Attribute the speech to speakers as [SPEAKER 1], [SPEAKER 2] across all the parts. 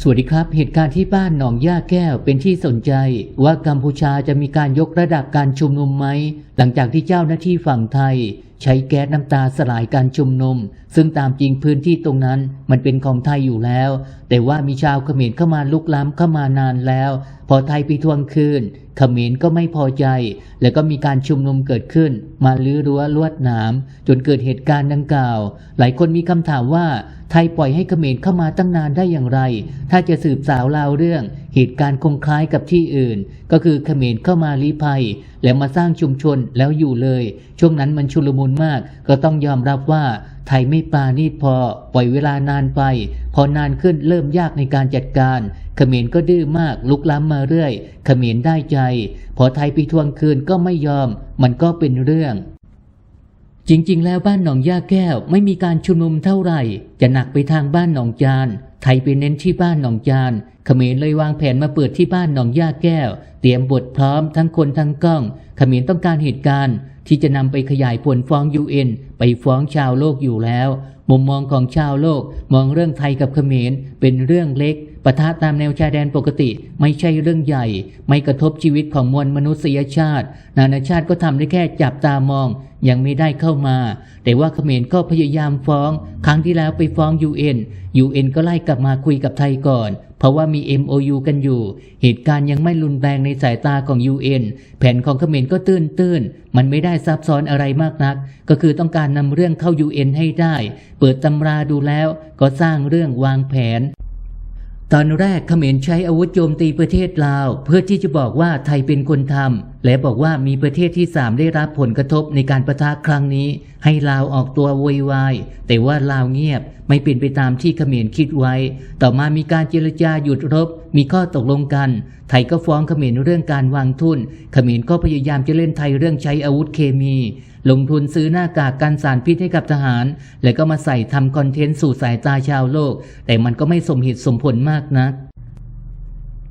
[SPEAKER 1] สวัสดีครับ เหตุการณ์ที่บ้านหนองย่าแก้วเป็นที่สนใจ ว่ากัมพูชาจะมีการยกระดับการชุมนุมไหม หลังจากที่เจ้าหน้าที่ฝั่งไทย ใช้แก๊สน้ำตาสลายการชุมนุม ซึ่งตามจริงพื้นที่ตรงนั้นมันเป็นของไทยอยู่แล้ว แต่ว่ามีชาวเขมรเข้ามาลุกล้ำเข้ามานานแล้ว พอไทยไปทวงคืนเขมรก็ไม่พอใจ แล้วก็มีการชุมนุมเกิดขึ้น มาลื้อรั้วลวดหนาม จนเกิดเหตุการณ์ดังกล่าว หลายคนมีคำถามว่าไทยปล่อยให้เขมรเข้ามาตั้งนานได้อย่างไร ถ้าจะสืบสาวราวเรื่อง เหตุการณ์คงคล้ายกับที่อื่น ก็คือเขมรเข้ามาลี้ภัย แล้วมาสร้างชุมชนแล้วอยู่เลย ช่วงนั้นมันชุลมุนมาก ก็ต้องยอมรับว่าไทยไม่ปราณีตพอปล่อยเวลานานไป พอนานขึ้นเริ่มยากในการจัดการเขมรก็ดื้อมากลุกล้ำมาเรื่อยเขมรได้ใจ พอไทยไปทวงคืนก็ไม่ยอม มันก็เป็นเรื่องจริงๆ แล้วบ้านหนองย่าแก้วไม่มีการชุมนุมเท่าไหร่ จะหนักไปทางบ้านหนองจาน ไทยไปเน้นที่บ้านหนองจานเขมรเลยวางแผนมาเปิดที่บ้านหนองย่าแก้ว เตรียมบทพร้อมทั้งคนทั้งกล้องเขมรต้องการเหตุการณ์ ที่จะนำไปขยายผลฟ้องยูเอ็นไปฟ้องชาวโลกอยู่แล้ว มุมมองของชาวโลกมองเรื่องไทยกับเขมรเป็นเรื่องเล็ก ปะทะตามแนวชายแดนปกติไม่ใช่เรื่องใหญ่ ไม่กระทบชีวิตของมวลมนุษยชาติ นานาชาติก็ทำได้แค่จับตามอง ยังไม่ได้เข้ามา แต่ว่าเขมรก็พยายามฟ้อง ครั้งที่แล้วไปฟ้อง UN UN ก็ไล่กลับมาคุยกับไทยก่อน เพราะว่ามี MOU กันอยู่ เหตุการณ์ยังไม่รุนแรงในสายตาของ UN แผนของเขมรก็ตื้นตื้นๆมันไม่ได้ซับซ้อนอะไรมากนัก ก็คือต้องการนำเรื่องเข้า UN ให้ได้ เปิดตำราดูแล้วก็สร้างเรื่องวางแผน ตอนแรกเขมรใช้อาวุธโจมตีประเทศลาว เพื่อที่จะบอกว่าไทยเป็นคนทำและบอกว่ามีประเทศที่สามได้รับผลกระทบในการประทะครั้งนี้ ให้ลาวออกตัวโวยวายแต่ว่าลาวเงียบไม่เป็นไปตามที่เขมรคิดไว้ ต่อมามีการเจรจาหยุดรบ มีข้อตกลงกัน ไทยก็ฟ้องเขมรเรื่องการวางทุนเขมรก็พยายามจะเล่นไทยเรื่องใช้อาวุธเคมี ลงทุนซื้อหน้ากากกันสารพิษให้กับทหาร แล้วก็มาใส่ทำคอนเทนต์สู่สายตาชาวโลก แต่มันก็ไม่สมเหตุสมผลมากนัก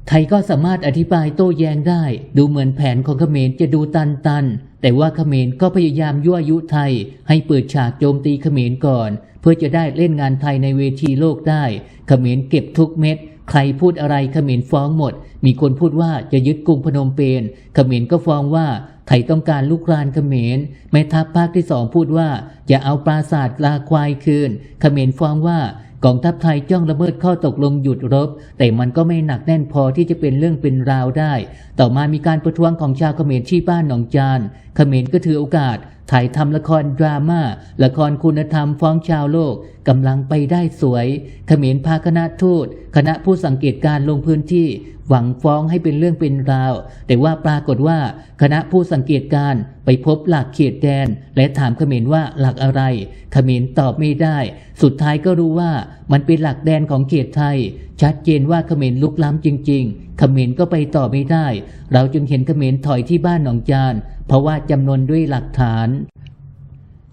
[SPEAKER 1] ไทยก็สามารถอธิบายโต้แย้งได้ ดูเหมือนแผนของเขมรจะดูตันตัน แต่ว่าเขมรก็พยายามยั่วยุไทย ให้เปิดฉากโจมตีเขมรก่อน เพื่อจะได้เล่นงานไทยในเวทีโลกได้ เขมรเก็บทุกเม็ดใครพูดอะไรเขมรฟ้องหมด มีคนพูดว่าจะยึดกรุงพนมเปญเขมรก็ฟ้องว่า ไทยต้องการลูกรานเขมร แม่ทัพภาคที่สองพูดว่าจะเอาปราศาสตร์ลาควายคืน เขมรฟ้องว่ากองทัพไทยจ้องละเมิดข้อตกลงหยุดรบ แต่มันก็ไม่หนักแน่นพอที่จะเป็นเรื่องเป็นราวได้ ต่อมามีการประท้วงของชาวเขมรที่บ้านหนองจานเขมรก็ถือโอกาส ถ่ายทำละครดราม่า ละครคุณธรรมฟ้องชาวโลกกำลังไปได้สวยขมรพาคณะทูต คณะผู้สังเกตการณ์ลงพื้นที่ หวังฟ้องให้เป็นเรื่องเป็นราว แต่ว่าปรากฏว่า คณะผู้สังเกตการณ์ไปพบหลักเขตแดน และถามขมรว่าหลักอะไรขมรตอบไม่ได้ สุดท้ายก็รู้ว่า มันเป็นหลักแดนของเขตไทย ชัดเจนว่าเขมรลุกล้ำจริง ๆ เขมรก็ไปต่อไม่ได้ เราจึงเห็นเขมรถอยที่บ้านหนองจาน เพราะว่าจำนวนด้วยหลักฐาน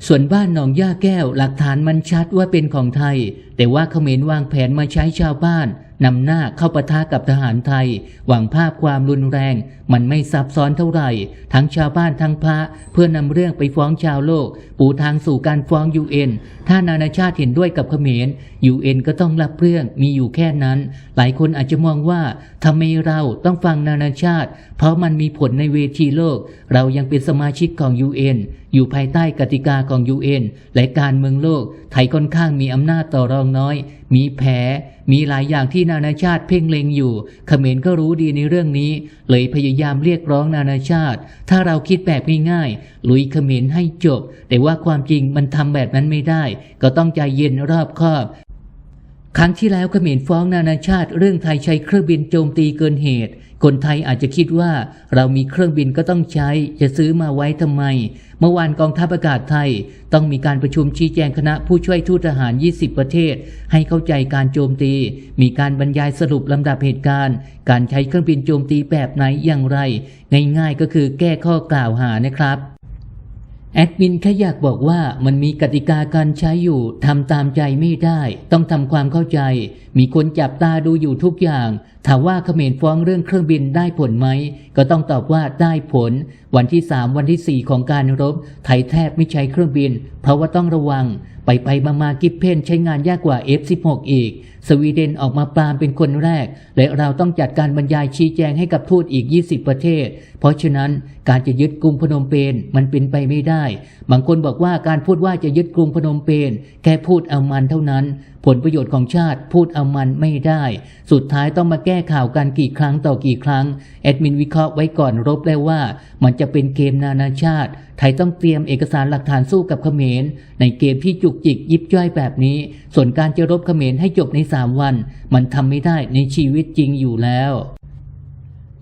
[SPEAKER 1] ส่วนบ้านหนองย่าแก้วหลักฐานมันชัดว่าเป็นของไทย แต่ว่าเขมรวางแผนมาใช้ชาวบ้านนำหน้าเข้าปะทะกับทหารไทย หวังภาพความรุนแรง มันไม่ซับซ้อนเท่าไหร่ ทั้งชาวบ้านทั้งพระ เพื่อนำเรื่องไปฟ้องชาวโลก ปูทางสู่การฟ้องยูเอ็นถ้านานาชาติเห็นด้วยกับเขมรยูเอ็นก็ต้องรับเรื่องมีอยู่แค่นั้น หลายคนอาจจะมองว่าทำไมเราต้องฟังนานาชาติ เพราะมันมีผลในเวทีโลก เรายังเป็นสมาชิกของยูเอ็นอยู่ภายใต้กติกาของยูเอ็นและการเมืองโลกไทยค่อนข้างมีอำนาจต่อรองน้อย มีแผลมีหลายอย่างที่นานาชาติเพ่งเล็งอยู่เขมรก็รู้ดีในเรื่องนี้ เลยพยายามเรียกร้องนานาชาติ ถ้าเราคิดแบบง่ายๆลุยเขมรให้จบ แต่ว่าความจริงมันทำแบบนั้นไม่ได้ ก็ต้องใจเย็นรอบคอบครั้งที่แล้วเขมรฟ้องนานาชาติ เรื่องไทยใช้เครื่องบินโจมตีเกินเหตุ คนไทยอาจจะคิดว่าเรามีเครื่องบินก็ต้องใช้ จะซื้อมาไว้ทำไม เมื่อวานกองทัพอากาศไทย ต้องมีการประชุมชี้แจงคณะผู้ช่วยทูตทหาร 20 ประเทศ ให้เข้าใจการโจมตี มีการบรรยายสรุปลำดับเหตุการณ์ การใช้เครื่องบินโจมตีแบบไหนอย่างไร ง่ายๆก็คือแก้ข้อกล่าวหานะครับแอดมินแค่อยากบอกว่ามันมีกติกาการใช้อยู่ทำตามใจไม่ได้ ต้องทำความเข้าใจ มีคนจับตาดูอยู่ทุกอย่างถามว่าเขมรฟ้องเรื่องเครื่องบินได้ผลไหม ก็ต้องตอบว่าได้ผล วันที่ 3 วันทีสี่ 4 ของการรบ ไทยแทบไม่ใช้เครื่องบิน เพราะว่าต้องระวัง ไปไปมามากิฟเพนใช้งานยากกว่า F16 อีก สวีเดนออกมาปรามเป็นคนแรก และเราต้องจัดการบรรยายชี้แจงให้กับทูตอีก 20 ประเทศ เพราะฉะนั้นการจะยึดกรุงพนมเปญมันเป็นไปไม่ได้ บางคนบอกว่าการพูดว่าจะยึดกรุงพนมเปญแค่พูดเอามันเท่านั้นผลประโยชน์ของชาติพูดเอามันไม่ได้ สุดท้ายต้องมาแก้ข่าวกันกี่ครั้งต่อกี่ครั้ง แอดมินวิเคราะห์ไว้ก่อนรบแล้วว่า มันจะเป็นเกมนานาชาติ ไทยต้องเตรียมเอกสารหลักฐานสู้กับเขมร ในเกมที่จุกจิกยิบย่อยแบบนี้ ส่วนการจะรบเขมรให้จบใน 3 วัน มันทำไม่ได้ในชีวิตจริงอยู่แล้ว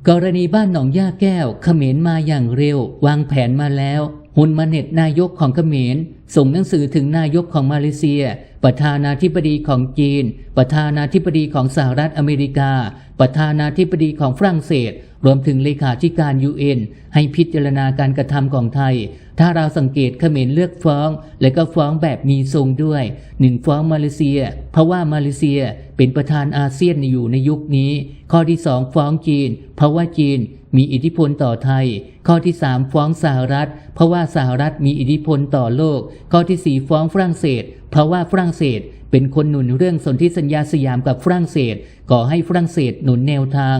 [SPEAKER 1] กรณีบ้านหนองย่าแก้วเขมรมาอย่างเร็ว วางแผนมาแล้วฮุนมาเน็ตนายกของเขมร ส่งหนังสือถึงนายกของมาเลเซีย ประธานาธิบดีของจีน ประธานาธิบดีของสหรัฐอเมริกา ประธานาธิบดีของฝรั่งเศส รวมถึงเลขาธิการ UN ให้พิจารณาการกระทำของไทย ถ้าเราสังเกตเขมรเลือกฟ้อง และก็ฟ้องแบบมีทรงด้วยหนึ่งฟ้องมาเลเซีย เพราะว่ามาเลเซียเป็นประธานอาเซียนอยู่ในยุคนี้ ข้อที่สองฟ้องจีน เพราะว่าจีนมีอิทธิพลต่อไทย ข้อที่สามฟ้องสหรัฐ เพราะว่าสหรัฐมีอิทธิพลต่อโลกข้อที่สี่ฟ้องฝรั่งเศส เพราะว่าฝรั่งเศสเป็นคนหนุนเรื่องสนธิสัญญาสยามกับฝรั่งเศสก่อให้ฝรั่งเศสหนุนแนวทาง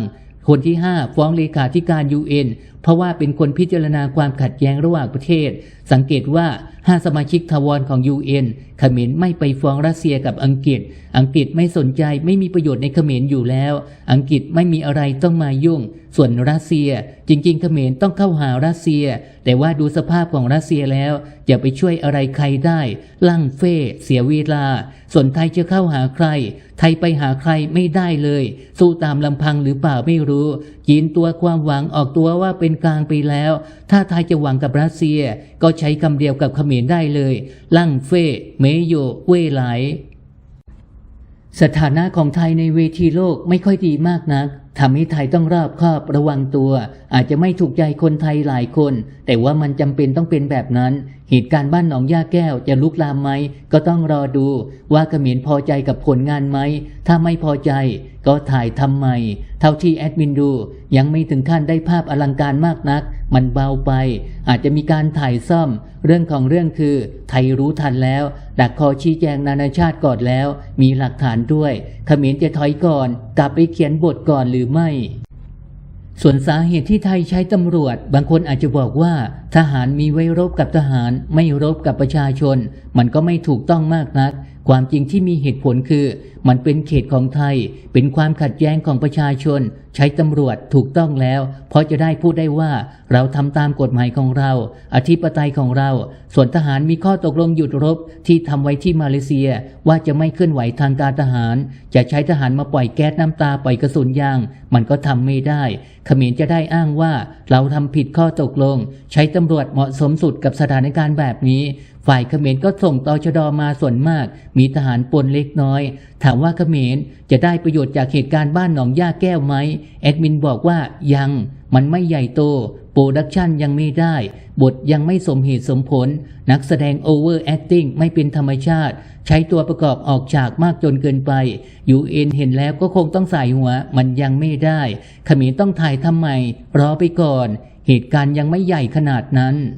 [SPEAKER 1] คนที่ 5 ฟ้องเลขาธิการ UN เพราะว่าเป็นคนพิจารณาความขัดแย้งระหว่างประเทศ สังเกตว่า5สมาชิกทวารของ UN เขมรไม่ไปฟ้องรัสเซียกับอังกฤษ อังกฤษไม่สนใจไม่มีประโยชน์ในเขมรอยู่แล้ว อังกฤษไม่มีอะไรต้องมายุ่ง ส่วนรัสเซีย จริง ๆ เขมรต้องเข้าหารัสเซีย แต่ว่าดูสภาพของรัสเซียแล้วจะไปช่วยอะไรใครได้ลั่งเฟ่เสียเวลา ส่วนไทยจะเข้าหาใคร ไทยไปหาใครไม่ได้เลย สู้ตามลำพังหรือเปล่าไม่รู้จีนตัวความหวังออกตัวว่าเป็นกลางไปแล้ว ถ้าไทยจะหวังกับรัสเซียก็ใช้คำเดียวกับเขมรได้เลย ลั่งเฟ่เมโยเว่ไหล สถานะของไทยในเวทีโลกไม่ค่อยดีมากนัก ทำให้ไทยต้องรอบคอบระวังตัว อาจจะไม่ถูกใจคนไทยหลายคน แต่ว่ามันจำเป็นต้องเป็นแบบนั้น เหตุการณ์บ้านหนองย่าแก้วจะลุกลามไหม ก็ต้องรอดู ว่าเขมรพอใจกับผลงานไหม ถ้าไม่พอใจ ก็ถ่ายทำใหม่ เท่าที่แอดมินดู ยังไม่ถึงขั้นได้ภาพอลังการมากนัก มันเบาไป อาจจะมีการถ่ายซ่อม เรื่องของเรื่องคือ ไทยรู้ทันแล้ว ดักคอชี้แจงนานาชาติก่อนแล้ว มีหลักฐานด้วยขมรจะถอยก่อน กลับไปเขียนบทก่อนหรือไม่ ส่วนสาเหตุที่ไทยใช้ตำรวจ บางคนอาจจะบอกว่า ทหารมีไว้รบกับทหาร ไม่รบกับประชาชน มันก็ไม่ถูกต้องมากนักความจริงที่มีเหตุผลคือ มันเป็นเขตของไทย เป็นความขัดแย้งของประชาชนใช้ตำรวจถูกต้องแล้ว เพราะจะได้พูดได้ว่าเราทำตามกฎหมายของเรา อธิปไตยของเรา ส่วนทหารมีข้อตกลงหยุดรบที่ทำไว้ที่มาเลเซียว่าจะไม่เคลื่อนไหวทางการทหาร จะใช้ทหารมาปล่อยแก๊สน้ำตาปล่อยกระสุนยาง มันก็ทำไม่ได้เขมรจะได้อ้างว่าเราทำผิดข้อตกลง ใช้ตำรวจเหมาะสมสุดกับสถานการณ์แบบนี้ ฝ่ายเขมรก็ส่งตชดมาส่วนมาก มีทหารปนเล็กน้อยถามว่าเขมรจะได้ประโยชน์จากเหตุการณ์บ้านหนองย่าแก้วไหมแอดมินบอกว่ายังมันไม่ใหญ่โต โปรดักชันยังไม่ได้ บทยังไม่สมเหตุสมผล นักแสดงโอเวอร์แอคติ้งไม่เป็นธรรมชาติ ใช้ตัวประกอบออกฉากมากจนเกินไปยูเอ็นเห็นแล้วก็คงต้องใส่หัว มันยังไม่ได้ขมรต้องถ่ายทำไมรอไปก่อน เหตุการณ์ยังไม่ใหญ่ขนาดนั้น